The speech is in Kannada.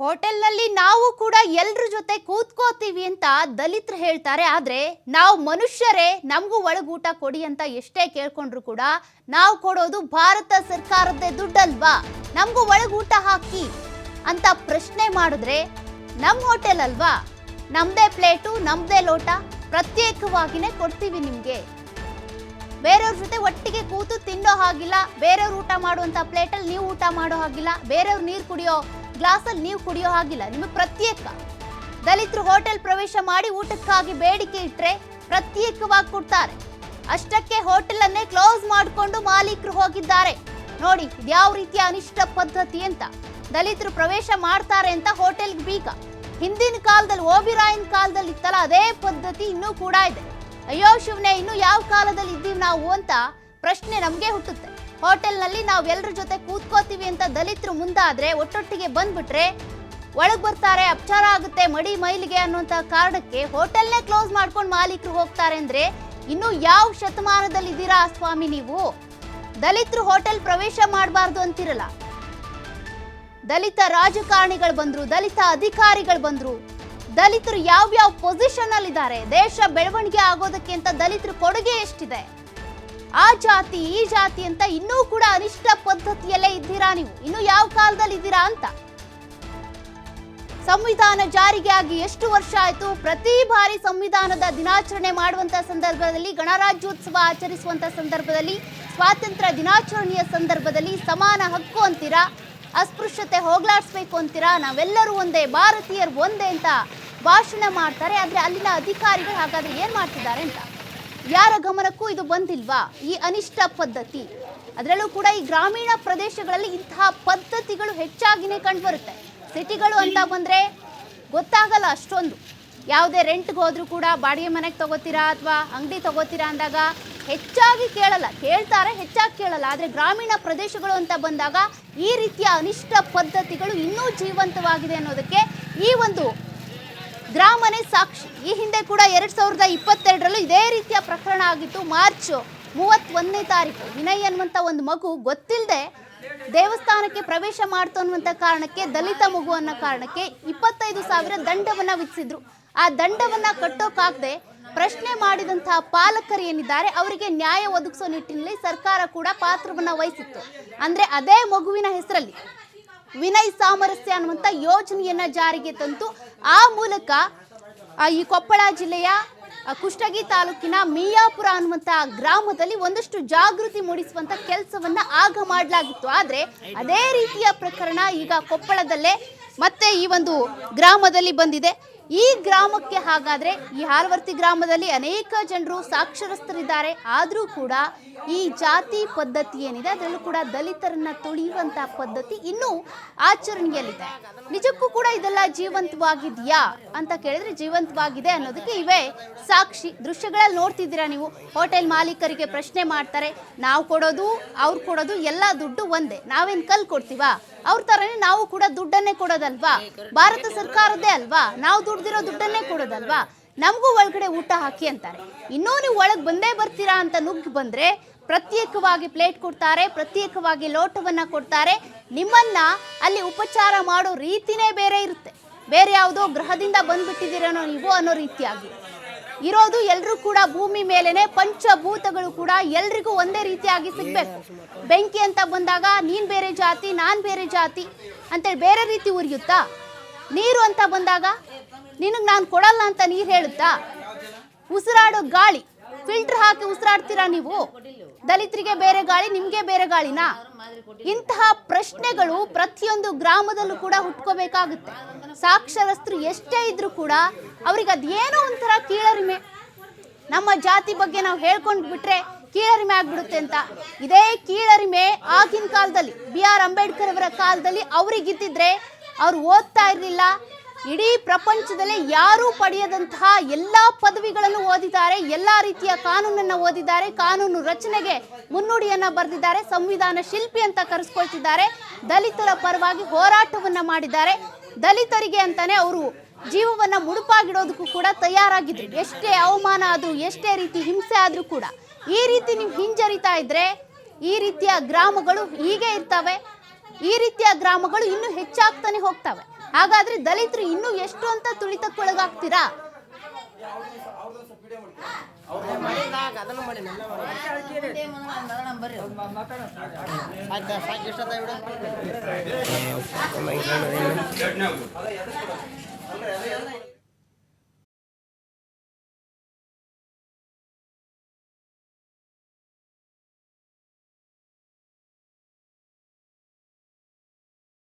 ಹೋಟೆಲ್ನಲ್ಲಿ ನಾವು ಕೂಡ ಎಲ್ರ ಜೊತೆ ಕೂತ್ಕೋತೀವಿ ಅಂತ ದಲಿತರು ಹೇಳ್ತಾರೆ. ಆದರೆ ನಾವು ಮನುಷ್ಯರೇ, ನಮಗೂ ಒಳಗೂಟ ಕೊಡಿ ಅಂತ ಎಷ್ಟೇ ಕೇಳ್ಕೊಂಡ್ರು ಕೂಡ ನಾವು ಕೊಡೋದು ಭಾರತ ಸರ್ಕಾರದ್ದೇ ದುಡ್ಡಲ್ವಾ? ನಮಗೂ ಒಳಗೂಟ ಹಾಕಿ ಅಂತ ಪ್ರಶ್ನೆ ಮಾಡಿದ್ರೆ ನಮ್ಮ ಹೋಟೆಲ್ ಅಲ್ವಾ ನಮ್ದೇ ಪ್ಲೇಟು, ನಮ್ದೇ ಲೋಟ ಪ್ರತ್ಯೇಕವಾಗಿನೇ ಕೊಡ್ತೀವಿ ನಿಮಗೆ. ಬೇರೆಯವ್ರ ಜೊತೆ ಒಟ್ಟಿಗೆ ಕೂತು ತಿನ್ನೋ ಹಾಗಿಲ್ಲ, ಬೇರೆಯವ್ರು ಊಟ ಮಾಡುವಂಥ ಪ್ಲೇಟಲ್ಲಿ ನೀವು ಊಟ ಮಾಡೋ ಹಾಗಿಲ್ಲ, ಬೇರೆಯವ್ರು ನೀರು ಕುಡಿಯೋ ಗ್ಲಾಸಲ್ಲಿ ನೀವು ಕುಡಿಯೋ ಹಾಗಿಲ್ಲ, ನಿಮಗೆ ಪ್ರತ್ಯೇಕ. ದಲಿತರು ಹೋಟೆಲ್ ಪ್ರವೇಶ ಮಾಡಿ ಊಟಕ್ಕಾಗಿ ಬೇಡಿಕೆ ಇಟ್ಟರೆ ಪ್ರತ್ಯೇಕವಾಗಿ ಕೊಡ್ತಾರೆ. ಅಷ್ಟಕ್ಕೆ ಹೋಟೆಲ್ ಅನ್ನೇ ಕ್ಲೋಸ್ ಮಾಡಿಕೊಂಡು ಮಾಲೀಕರು ಹೋಗಿದ್ದಾರೆ. ನೋಡಿ ಇದ್ಯಾವ ರೀತಿಯ ಅನಿಷ್ಟ ಪದ್ಧತಿ ಅಂತ. ದಲಿತರು ಪ್ರವೇಶ ಮಾಡ್ತಾರೆ ಅಂತ ಹೋಟೆಲ್ಗೆ ಬೀಗ. ಹಿಂದಿನ ಕಾಲದಲ್ಲಿ, ಓಬಿರಾಯನ್ ಕಾಲದಲ್ಲಿ ಇತ್ತಲ್ಲ, ಅದೇ ಪದ್ಧತಿ ಇನ್ನೂ ಕೂಡ ಇದೆ. ಅಯ್ಯೋ ಶಿವನೇ, ಇನ್ನು ಯಾವ ಕಾಲದಲ್ಲಿ ಇದ್ದೀವಿ ನಾವು ಅಂತ ಪ್ರಶ್ನೆ ನಮಗೆ ಹುಟ್ಟುತ್ತೆ. ಹೋಟೆಲ್ನಲ್ಲಿ ನಾವು ಎಲ್ಲರ ಜೊತೆ ಕೂತ್ಕೋತೀವಿ ಅಂತ ದಲಿತರು ಮುಂದಾದರೆ ಒಟ್ಟೊಟ್ಟಿಗೆ ಬಂದ್ಬಿಟ್ರೆ ಒಳಗೆ ಬರ್ತಾರೆ, ಅಪಚಾರ ಆಗುತ್ತೆ, ಮಡಿ ಮೈಲಿಗೆ ಅನ್ನುವಂಥ ಕಾರಣಕ್ಕೆ ಹೋಟೆಲ್ನೇ ಕ್ಲೋಸ್ ಮಾಡ್ಕೊಂಡು ಮಾಲೀಕರು ಹೋಗ್ತಾರೆ ಅಂದ್ರೆ ಇನ್ನು ಯಾವ ಶತಮಾನದಲ್ಲಿ ಇದ್ದೀರಾ ಸ್ವಾಮಿ ನೀವು? ದಲಿತರು ಹೋಟೆಲ್ ಪ್ರವೇಶ ಮಾಡಬಾರ್ದು ಅಂತಿರಲ್ಲ. ದಲಿತ ರಾಜಕಾರಣಿಗಳು ಬಂದ್ರು, ದಲಿತ ಅಧಿಕಾರಿಗಳು ಬಂದ್ರು, ದಲಿತರು ಯಾವ್ಯಾವ ಪೊಸಿಷನ್ ಅಲ್ಲಿ ಇದ್ದಾರೆ ದೇಶ ಬೆಳವಣಿಗೆ ಆಗೋದಕ್ಕೆ ಅಂತ ದಲಿತರ ಕೊಡುಗೆ ಎಷ್ಟಿದೆ? ಆ ಜಾತಿ, ಈ ಜಾತಿ ಅಂತ ಇನ್ನೂ ಕೂಡ ಅನಿಷ್ಟ ಪದ್ಧತಿಯಲ್ಲೇ ಇದ್ದೀರಾ ನೀವು? ಇನ್ನು ಯಾವ ಕಾಲದಲ್ಲಿ ಇದ್ದೀರಾ ಅಂತ? ಸಂವಿಧಾನ ಜಾರಿಗೆ ಆಗಿ ಎಷ್ಟು ವರ್ಷ ಆಯ್ತು? ಪ್ರತಿ ಬಾರಿ ಸಂವಿಧಾನದ ದಿನಾಚರಣೆ ಮಾಡುವಂತ ಸಂದರ್ಭದಲ್ಲಿ, ಗಣರಾಜ್ಯೋತ್ಸವ ಆಚರಿಸುವಂತ ಸಂದರ್ಭದಲ್ಲಿ, ಸ್ವಾತಂತ್ರ್ಯ ದಿನಾಚರಣೆಯ ಸಂದರ್ಭದಲ್ಲಿ ಸಮಾನ ಹಕ್ಕು ಅಂತೀರಾ? ಅಸ್ಪೃಶ್ಯತೆ ಹೋಗ್ಲಾಡಿಸ್ಬೇಕು ಅಂತೀರಾ? ನಾವೆಲ್ಲರೂ ಒಂದೇ, ಭಾರತೀಯರು ಒಂದೇ ಅಂತ ಭಾಷಣ ಮಾಡ್ತಾರೆ. ಆದರೆ ಅಲ್ಲಿನ ಅಧಿಕಾರಿಗಳು ಹಾಗಾದ್ರೆ ಏನ್ ಮಾಡ್ತಿದ್ದಾರೆ ಅಂತ? ಯಾರ ಗಮನಕ್ಕೂ ಇದು ಬಂದಿಲ್ವಾ? ಈ ಅನಿಷ್ಟ ಪದ್ಧತಿ. ಅದರಲ್ಲೂ ಕೂಡ ಈ ಗ್ರಾಮೀಣ ಪ್ರದೇಶಗಳಲ್ಲಿ ಇಂತಹ ಪದ್ಧತಿಗಳು ಹೆಚ್ಚಾಗಿನೇ ಕಂಡುಬರುತ್ತೆ. ಸಿಟಿಗಳು ಅಂತ ಬಂದ್ರೆ ಗೊತ್ತಾಗಲ್ಲ ಅಷ್ಟೊಂದು. ಯಾವುದೇ ರೆಂಟ್ಗೆ ಹೋದರೂ ಕೂಡ ಬಾಡಿಗೆ ಮನೆಗೆ ತಗೋತೀರಾ ಅಥವಾ ಅಂಗಡಿ ತಗೋತೀರಾ ಅಂದಾಗ ಹೆಚ್ಚಾಗಿ ಕೇಳಲ್ಲ. ಕೇಳ್ತಾರೆ ಹೆಚ್ಚಾಗಿ ಕೇಳಲ್ಲ. ಆದರೆ ಗ್ರಾಮೀಣ ಪ್ರದೇಶಗಳು ಅಂತ ಬಂದಾಗ ಈ ರೀತಿಯ ಅನಿಷ್ಟ ಪದ್ಧತಿಗಳು ಇನ್ನೂ ಜೀವಂತವಾಗಿದೆ ಅನ್ನೋದಕ್ಕೆ ಈ ಒಂದು ಗ್ರಾಮನೇ ಸಾಕ್ಷಿ. ಈ ಹಿಂದೆ ಕೂಡ ಎರಡ್ ಸಾವಿರದ ಇಪ್ಪತ್ತೆರಡರಲ್ಲೂ ಇದೇ ರೀತಿಯ ಪ್ರಕರಣ ಆಗಿತ್ತು. ಮಾರ್ಚ್ ಮೂವತ್ತೊಂದನೇ ತಾರೀಕು. ವಿನಯ್ ಅನ್ನುವಂಥ ಒಂದು ಮಗು ಗೊತ್ತಿಲ್ಲದೆ ದೇವಸ್ಥಾನಕ್ಕೆ ಪ್ರವೇಶ ಮಾಡ್ತು ಅನ್ನುವಂಥ ಕಾರಣಕ್ಕೆ, ದಲಿತ ಮಗು ಅನ್ನೋ ಕಾರಣಕ್ಕೆ ಇಪ್ಪತ್ತೈದು ಸಾವಿರ ದಂಡವನ್ನು ವಿಧಿಸಿದ್ರು. ಆ ದಂಡವನ್ನು ಕಟ್ಟೋಕ್ಕಾಗದೆ ಪ್ರಶ್ನೆ ಮಾಡಿದಂತಹ ಪಾಲಕರು ಏನಿದ್ದಾರೆ, ಅವರಿಗೆ ನ್ಯಾಯ ಒದಗಿಸೋ ನಿಟ್ಟಿನಲ್ಲಿ ಸರ್ಕಾರ ಕೂಡ ಪಾತ್ರವನ್ನು ವಹಿಸಿತ್ತು. ಅಂದರೆ ಅದೇ ಮಗುವಿನ ಹೆಸರಲ್ಲಿ ವಿನಯ್ ಸಾಮರಸ್ಯ ಅನ್ನುವಂಥ ಯೋಜನೆಯನ್ನು ಜಾರಿಗೆ ತಂತು ಆ ಮೂಲಕ ಈ ಕೊಪ್ಪಳ ಜಿಲ್ಲೆಯ ಕುಷ್ಟಗಿ ತಾಲೂಕಿನ ಮಿಯಾಪುರ ಅನ್ನುವಂಥ ಗ್ರಾಮದಲ್ಲಿ ಒಂದಷ್ಟು ಜಾಗೃತಿ ಮೂಡಿಸುವಂತ ಕೆಲಸವನ್ನ ಆಗ ಮಾಡಲಾಗಿತ್ತು. ಆದರೆ ಅದೇ ರೀತಿಯ ಪ್ರಕರಣ ಈಗ ಕೊಪ್ಪಳದಲ್ಲೇ ಮತ್ತೆ ಈ ಒಂದು ಗ್ರಾಮದಲ್ಲಿ ಬಂದಿದೆ. ಈ ಗ್ರಾಮಕ್ಕೆ ಹಾಗಾದ್ರೆ ಈ ಹಾಲ್ವರ್ತಿ ಗ್ರಾಮದಲ್ಲಿ ಅನೇಕ ಜನರು ಸಾಕ್ಷರಸ್ಥರಿದ್ದಾರೆ. ಆದರೂ ಕೂಡ ಈ ಜಾತಿ ಪದ್ಧತಿ ಏನಿದೆ, ಅದರಲ್ಲೂ ಕೂಡ ದಲಿತರನ್ನ ತುಳಿಯುವಂತ ಪದ್ಧತಿ ಇನ್ನೂ ಆಚರಣೆಯಲ್ಲಿದೆ. ನಿಜಕ್ಕೂ ಕೂಡ ಇದೆಲ್ಲ ಜೀವಂತವಾಗಿದೆಯಾ ಅಂತ ಕೇಳಿದ್ರೆ ಜೀವಂತವಾಗಿದೆ ಅನ್ನೋದಕ್ಕೆ ಇವೆ ಸಾಕ್ಷಿ. ದೃಶ್ಯಗಳಲ್ಲಿ ನೋಡ್ತಿದ್ದೀರಾ ನೀವು? ಹೋಟೆಲ್ ಮಾಲೀಕರಿಗೆ ಪ್ರಶ್ನೆ ಮಾಡ್ತಾರೆ, ನಾವು ಕೊಡೋದು, ಅವ್ರು ಕೊಡೋದು, ಎಲ್ಲ ದುಡ್ಡು ಒಂದೇ. ನಾವೇನು ಕಲ್ ಕೊಡ್ತೀವಾ? ಅವ್ರ ತರನೇ ನಾವು ಕೂಡ ದುಡ್ಡನ್ನೇ ಕೊಡೋದಲ್ವಾ? ಭಾರತ ಸರ್ಕಾರದ್ದೇ ಅಲ್ವಾ? ನಾವು ದುಡ್ದಿರೋ ದುಡ್ಡನ್ನೇ ಕೊಡೋದಲ್ವಾ? ನಮಗೂ ಒಳಗಡೆ ಊಟ ಹಾಕಿ ಅಂತಾರೆ. ಇನ್ನೂ ನೀವು ಒಳಗೆ ಬಂದೇ ಬರ್ತೀರಾ ಅಂತ ನುಗ್ಗಿ ಬಂದ್ರೆ ಪ್ರತ್ಯೇಕವಾಗಿ ಪ್ಲೇಟ್ ಕೊಡ್ತಾರೆ, ಪ್ರತ್ಯೇಕವಾಗಿ ಲೋಟವನ್ನ ಕೊಡ್ತಾರೆ. ನಿಮ್ಮನ್ನ ಅಲ್ಲಿ ಉಪಚಾರ ಮಾಡೋ ರೀತಿನೇ ಬೇರೆ ಇರುತ್ತೆ. ಬೇರೆ ಯಾವುದೋ ಗ್ರಹದಿಂದ ಬಂದ್ಬಿಟ್ಟಿದ್ದೀರೋ ನೀವು ಅನ್ನೋ ರೀತಿಯಾಗಿ. ಇರೋದು ಎಲ್ಲರೂ ಕೂಡ ಭೂಮಿ ಮೇಲೆನೆ, ಪಂಚಭೂತಗಳು ಕೂಡ ಎಲ್ರಿಗೂ ಒಂದೇ ರೀತಿಯಾಗಿ ಸಿಗ್ಬೇಕು. ಬೆಂಕಿ ಅಂತ ಬಂದಾಗ ನೀನ್ ಬೇರೆ ಜಾತಿ, ನಾನ್ ಬೇರೆ ಜಾತಿ ಅಂತೇಳಿ ಬೇರೆ ರೀತಿ ಉರಿಯುತ್ತಾ? ನೀರು ಅಂತ ಬಂದಾಗ ನಿನಗೆ ನಾನು ಕೊಡಲ್ಲ ಅಂತ ನೀರು ಹೇಳುತ್ತಾ? ಉಸಿರಾಡೋ ಗಾಳಿ ಫಿಲ್ಟರ್ ಹಾಕಿ ಉಸಿರಾಡ್ತೀರಾ ನೀವು? ದಲಿತರಿಗೆ ಬೇರೆ ಗಾಳಿ, ನಿಮ್ಗೆ ಬೇರೆ ಗಾಳಿನಾ? ಇಂತಹ ಪ್ರಶ್ನೆಗಳು ಪ್ರತಿಯೊಂದು ಗ್ರಾಮದಲ್ಲೂ ಕೂಡ ಹುಟ್ಕೋಬೇಕಾಗುತ್ತೆ. ಸಾಕ್ಷರಸ್ಥರು ಎಷ್ಟೇ ಇದ್ದರೂ ಕೂಡ ಅವ್ರಿಗೆ ಅದೇನೋ ಒಂಥರ ಕೀಳರಿಮೆ. ನಮ್ಮ ಜಾತಿ ಬಗ್ಗೆ ನಾವು ಹೇಳ್ಕೊಂಡು ಬಿಟ್ರೆ ಕೀಳರಿಮೆ ಆಗ್ಬಿಡುತ್ತೆ ಅಂತ. ಇದೇ ಕೀಳರಿಮೆ ಆಗಿನ ಕಾಲದಲ್ಲಿ ಬಿ ಆರ್ ಅಂಬೇಡ್ಕರ್ ಅವರ ಕಾಲದಲ್ಲಿ ಅವ್ರಿಗಿದ್ದಿದ್ರೆ ಅವ್ರು ಓದ್ತಾ ಇರಲಿಲ್ಲ. ಇಡೀ ಪ್ರಪಂಚದಲ್ಲೇ ಯಾರೂ ಪಡೆಯದಂತಹ ಎಲ್ಲ ಪದವಿಗಳನ್ನು ಓದಿದ್ದಾರೆ, ಎಲ್ಲ ರೀತಿಯ ಕಾನೂನನ್ನು ಓದಿದ್ದಾರೆ, ಕಾನೂನು ರಚನೆಗೆ ಮುನ್ನುಡಿಯನ್ನು ಬರೆದಿದ್ದಾರೆ, ಸಂವಿಧಾನ ಶಿಲ್ಪಿ ಅಂತ ಕರೆಸ್ಕೊಳ್ತಿದ್ದಾರೆ, ದಲಿತರ ಪರವಾಗಿ ಹೋರಾಟವನ್ನು ಮಾಡಿದ್ದಾರೆ. ದಲಿತರಿಗೆ ಅಂತಾನೆ ಅವರು ಜೀವವನ್ನು ಮುಡುಪಾಗಿಡೋದಕ್ಕೂ ಕೂಡ ತಯಾರಾಗಿದ್ರು. ಎಷ್ಟೇ ಅವಮಾನ ಆದರೂ, ಎಷ್ಟೇ ರೀತಿ ಹಿಂಸೆ ಆದರೂ ಕೂಡ. ಈ ರೀತಿ ನೀವು ಹಿಂಜರಿತಾ ಇದ್ರೆ ಈ ರೀತಿಯ ಗ್ರಾಮಗಳು ಹೀಗೆ ಇರ್ತವೆ. ಈ ರೀತಿಯ ಗ್ರಾಮಗಳು ಇನ್ನೂ ಹೆಚ್ಚಾಗ್ತಾನೆ ಹೋಗ್ತವೆ. ಹಾಗಾದ್ರೆ ದಲಿತರು ಇನ್ನೂ ಎಷ್ಟು ಅಂತ ತುಳಿತಕ್ಕೊಳಗಾಗ್ತೀರಾ? ಸಾಕು ಇಷ್ಟದ ಬಿಡು